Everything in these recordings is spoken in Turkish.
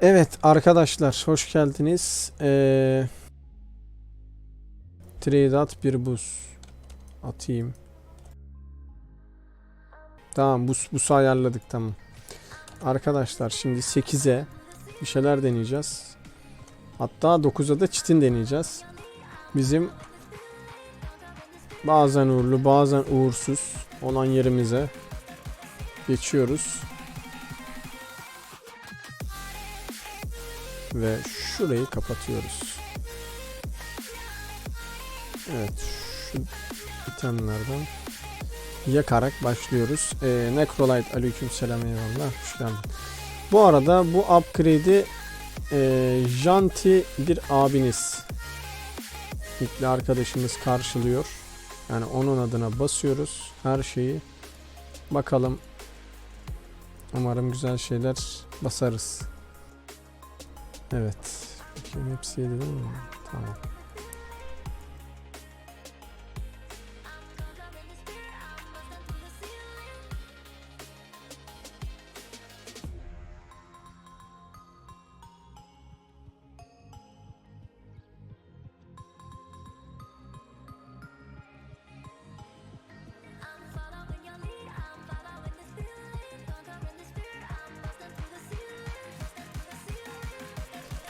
Evet arkadaşlar hoş geldiniz. Ee, trade at bir buz. Atayım. Tamam buz, buz ayarladık tamam. Arkadaşlar şimdi 8'e bir şeyler deneyeceğiz. Hatta 9'a da çitin deneyeceğiz. Bizim bazen uğurlu bazen uğursuz olan yerimize geçiyoruz. Ve şurayı kapatıyoruz. Evet şu itemlerden yakarak başlıyoruz. Ee, Necrolite aleykümselam eyvallah hoş geldin. Bu arada bu upgrade'i e, Janti bir abiniz Hitli arkadaşımız karşılıyor. Yani onun adına basıyoruz her şeyi. Bakalım. Umarım güzel şeyler basarız. Evet. Bakayım hepsi yedi değil mi? Tamam.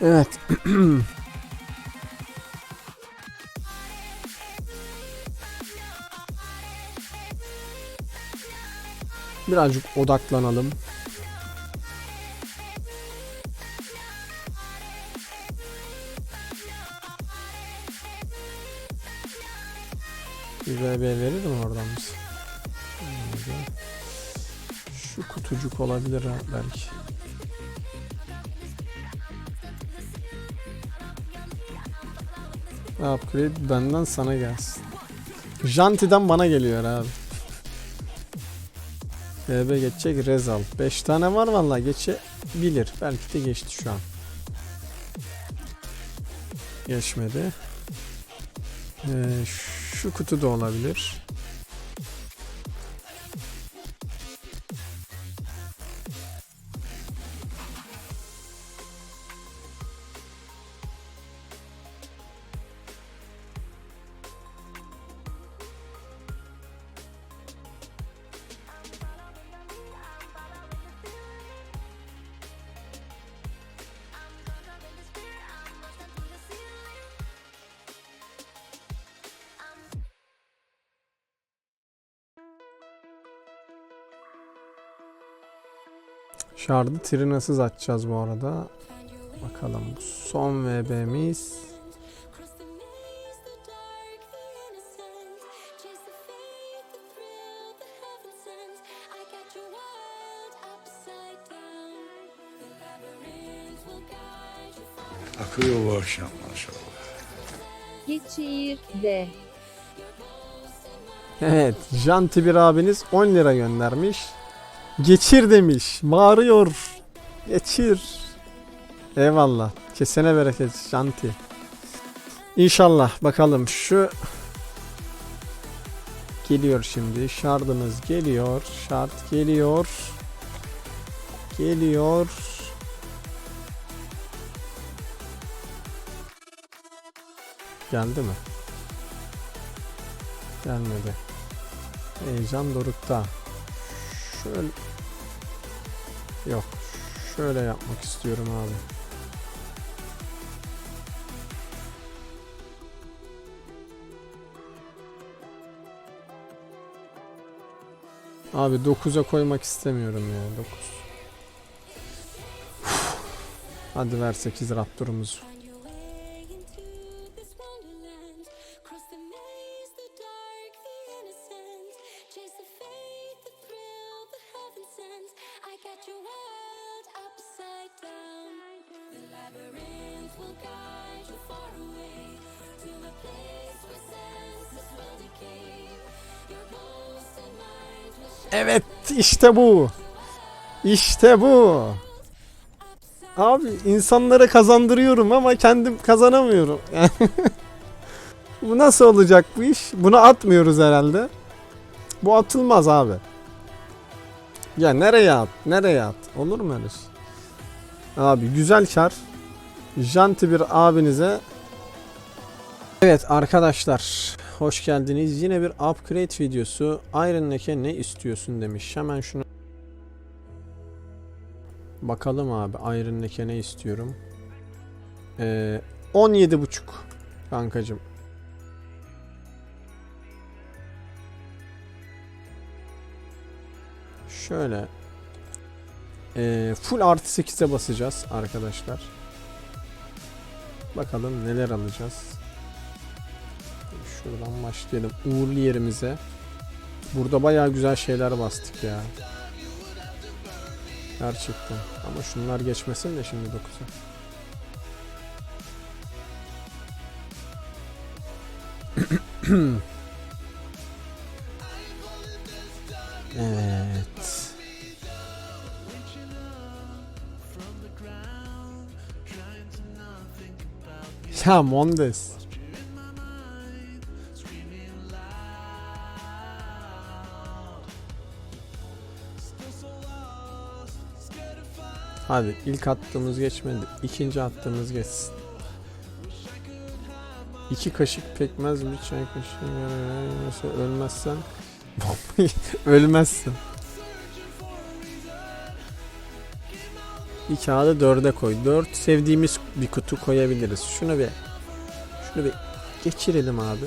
Evet. Birazcık odaklanalım. Bir VB verir mi oradan biz? Şu kutucuk olabilir belki. Upgrade benden sana gelsin. Janti'den bana geliyor abi. BB geçecek Rezal. 5 tane var vallahi geçebilir. Belki de geçti şu an. Geçmedi. Ee, şu kutu da olabilir. Şardı trinasız açacağız bu arada. Bakalım bu son VB'miz. Akıyor bu akşam maşallah. Geçir de. Evet, Janti bir abiniz 10 lira göndermiş. Geçir demiş. Bağırıyor. Geçir. Eyvallah. Kesene bereket Janti. İnşallah bakalım şu geliyor şimdi. Şardımız geliyor. Şart geliyor. Geliyor. Geldi mi? Gelmedi. Heyecan dorukta. Şöyle Yok. Şöyle yapmak istiyorum abi. Abi 9'a koymak istemiyorum ya 9. Hadi ver 8 raptorumuzu. Evet işte bu. İşte bu. Abi insanlara kazandırıyorum ama kendim kazanamıyorum. Bu nasıl olacak bu iş? Bunu atmıyoruz herhalde. Bu atılmaz abi. Ya nereye at? Nereye at? Olur mu öyle şey? Abi güzel kar. Janti bir abinize. Evet arkadaşlar. Hoş geldiniz. Yine bir upgrade videosu. Iron Neck'e ne istiyorsun demiş. Hemen şunu Bakalım abi Iron Neck'e ne istiyorum. Ee, 17.5 kankacım. Şöyle ee, full artı 8'e basacağız arkadaşlar. Bakalım neler alacağız. Şuradan başlayalım. Uğurlu yerimize. Burada bayağı güzel şeyler bastık ya. Gerçekten. Ama şunlar geçmesin de şimdi 9'a. evet. Ya Mondes. Hadi ilk attığımız geçmedi. İkinci attığımız geçsin. İki kaşık pekmez bir çay kaşığı ölmezsen ölmezsin. Bir kağıdı dörde koy. Dört sevdiğimiz bir kutu koyabiliriz. Şunu bir şunu bir geçirelim abi.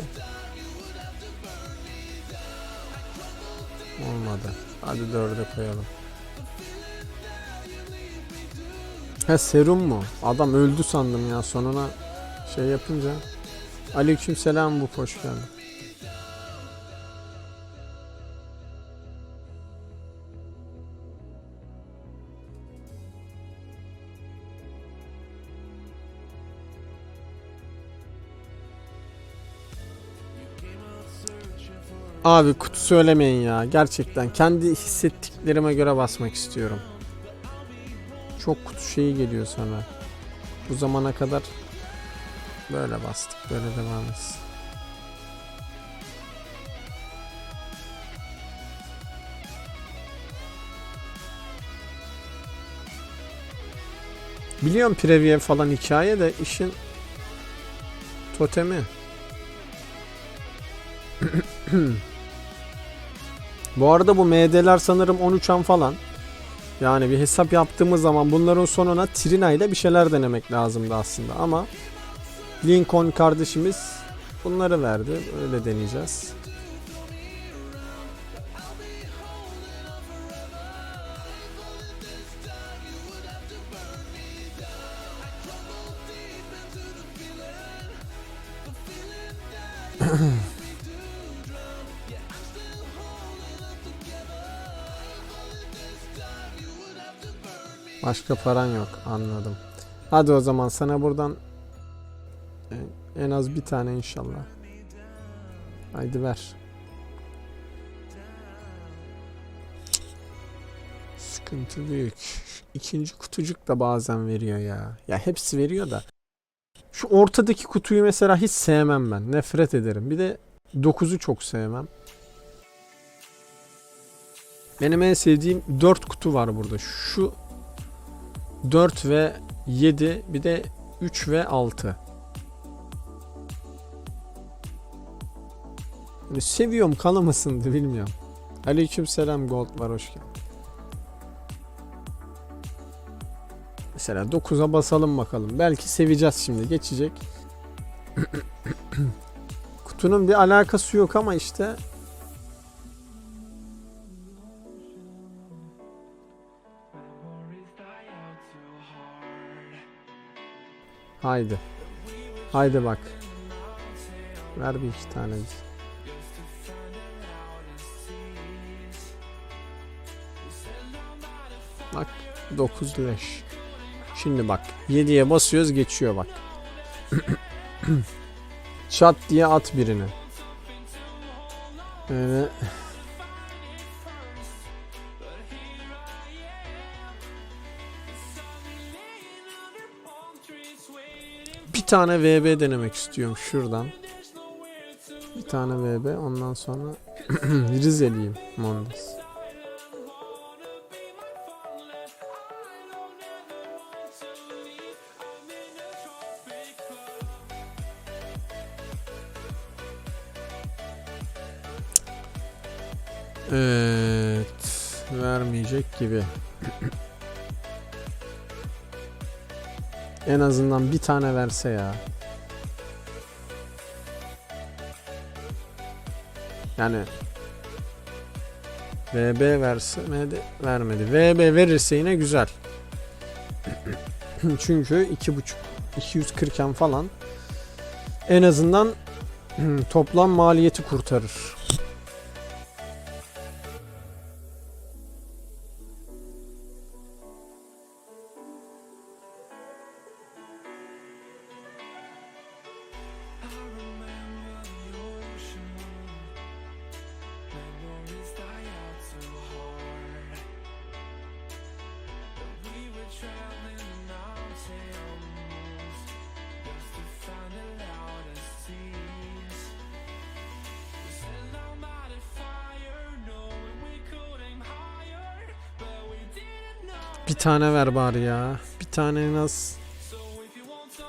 Olmadı. Hadi dörde koyalım. He serum mu? Adam öldü sandım ya sonuna şey yapınca. Aleyküm selam bu hoş geldin. Abi kutu söylemeyin ya. Gerçekten kendi hissettiklerime göre basmak istiyorum. Çok kutu şeyi geliyor sonra. Bu zamana kadar böyle bastık. Böyle devam etsin. Biliyorum Preview falan hikaye de işin totemi. Bu arada bu MD'ler sanırım 13 an falan. Yani bir hesap yaptığımız zaman bunların sonuna Trina ile bir şeyler denemek lazımdı aslında ama Lincoln kardeşimiz bunları verdi. Öyle deneyeceğiz. Başka paran yok anladım. Hadi o zaman sana buradan e, en az bir tane inşallah. Haydi ver. Sıkıntı büyük. İkinci kutucuk da bazen veriyor ya. Ya hepsi veriyor da. Şu ortadaki kutuyu mesela hiç sevmem ben. Nefret ederim. Bir de 9'u çok sevmem. Benim en sevdiğim 4 kutu var burada. Şu 4 ve 7 bir de 3 ve 6. Yani seviyorum kanamasındı bilmiyorum. Aleyküm selam gold var hoş geldin. Mesela 9'a basalım bakalım. Belki seveceğiz şimdi geçecek. Kutunun bir alakası yok ama işte Haydi. Haydi bak. Ver bir iki tane. Bak 9 leş. Şimdi bak 7'ye basıyoruz geçiyor bak. Çat diye at birini. Böyle tane VB denemek istiyorum şuradan. Bir tane VB ondan sonra Rizeliyim Mondes. Evet vermeyecek gibi. En azından bir tane verse ya. Yani VB verse vermedi. VB verirse yine güzel. Çünkü iki buçuk 240'en falan en azından toplam maliyeti kurtarır. Bir tane ver bari ya. Bir tane en az.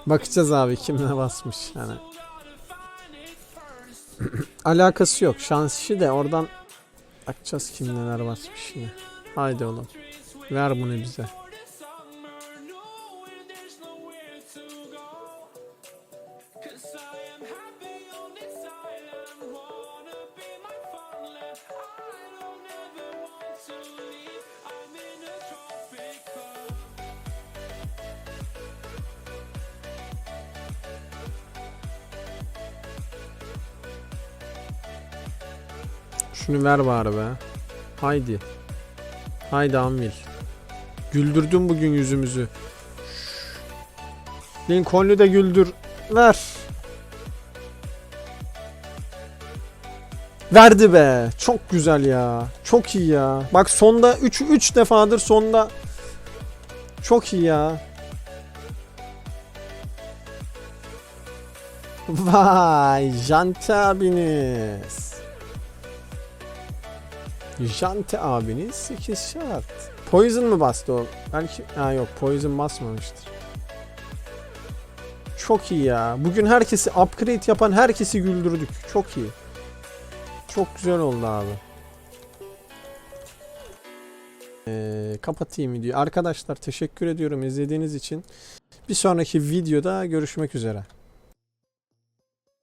Bakacağız abi kimle basmış yani. Alakası yok. Şans işi de oradan bakacağız kim neler basmış yine. Haydi oğlum. Ver bunu bize. Şunu ver bari be. Haydi. Haydi Amil. Güldürdün bugün yüzümüzü. Lincoln'u da güldür. Ver. Verdi be. Çok güzel ya. Çok iyi ya. Bak sonda 3 3 defadır sonda çok iyi ya. Vay, Jante abiniz. Jante abiniz 8 şart. Poison mu bastı o? Belki ha yok Poison basmamıştır. Çok iyi ya. Bugün herkesi upgrade yapan herkesi güldürdük. Çok iyi. Çok güzel oldu abi. Ee, kapatayım videoyu. Arkadaşlar teşekkür ediyorum izlediğiniz için. Bir sonraki videoda görüşmek üzere.